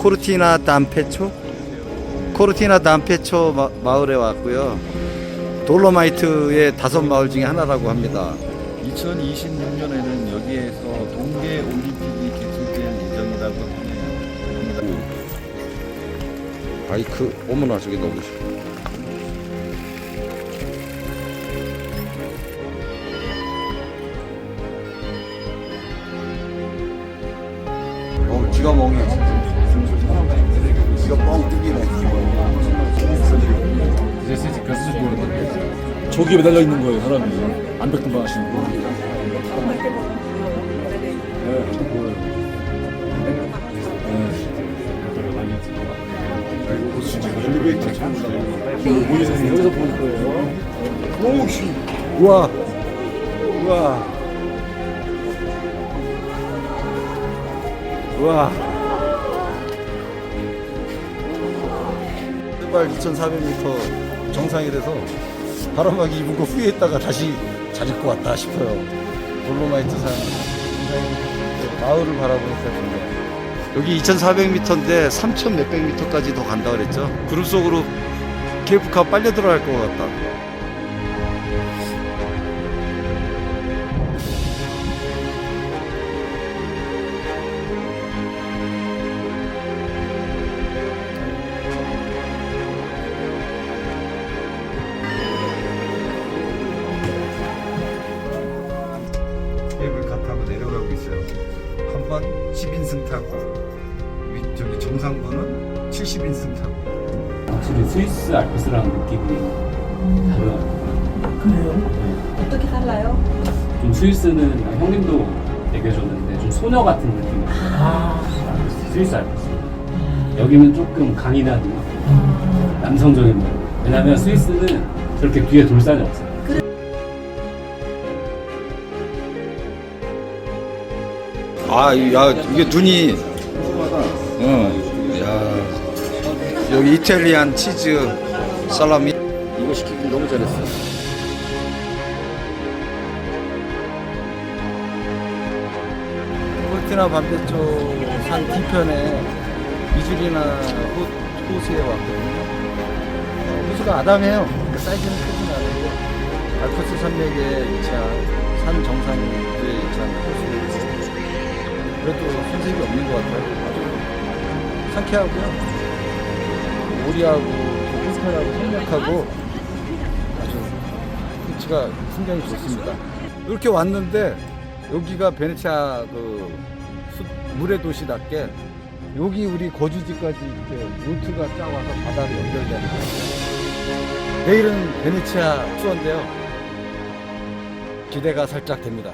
코르티나 담페초 코르티나 담페초 마, 마을에 왔고요. 돌로마이트의 다섯 마을 중에 하나라고 합니다. 2026년에는 여기에서 동계 올림픽이 개최될 예정이라고 합니다. 바이크 어머나 저기 너무 좋 어, 쥐가 멍해. 쥐가 뻥 뜯기네. 저기에 매달려 있는 거예요, 사람이. 암벽등반 하시는 거. 여기서 보일 거예요. 오우씨. 우와. 우와. 우와. 해발 2,400m 정상이라서 바람막이 입은 거 후에 있다가 다시 잘 입고 왔다 싶어요. 돌로마이트 산 정상이 마을을 바라보니까 좋네요. 여기 2,400m인데 3,000 몇백 미터까지 더 간다 그랬죠. 구름 속으로 케이프카 빨려 들어갈 것 같다. 내려가고 있어요. 한번 10인승 타고 위 저기 정상부는 70인승 타고. 확실히 스위스 알프스랑 느낌이 다르요. 그래요? 어떻게 달라요? 좀 스위스는 형님도 얘기해줬는데 좀 소녀 같은 느낌이 아, 스위스 알프스. 여기는 조금 강인한 남성적인 느낌 왜냐면 스위스는 저렇게 뒤에 돌산이 없어요 아, 이- 야, 이게 눈이, 어, 야, 여기 이탈리안 치즈 살라미. 이거 시키길 너무 잘했어. 폴티나 반대쪽 산 뒤편에 비줄이나 호, 호수에 왔거든요. 어, 호수가 아담해요. 그 사이즈는 크진 않은데 알프스 산맥에 위치한 산 정상에 위치한 호수. 그래도 손색이 없는 것 같아요. 아주 상쾌하고요. 오리하고 푸석하고 생략하고 아주 위치가 풍경이 좋습니다. 이렇게 왔는데 여기가 베네치아 그 수- 물의 도시답게 여기 우리 거주지까지 이렇게 루트가 쫙 와서 바다로 연결되는 거예요. 내일은 베네치아 투어인데요. 기대가 살짝 됩니다.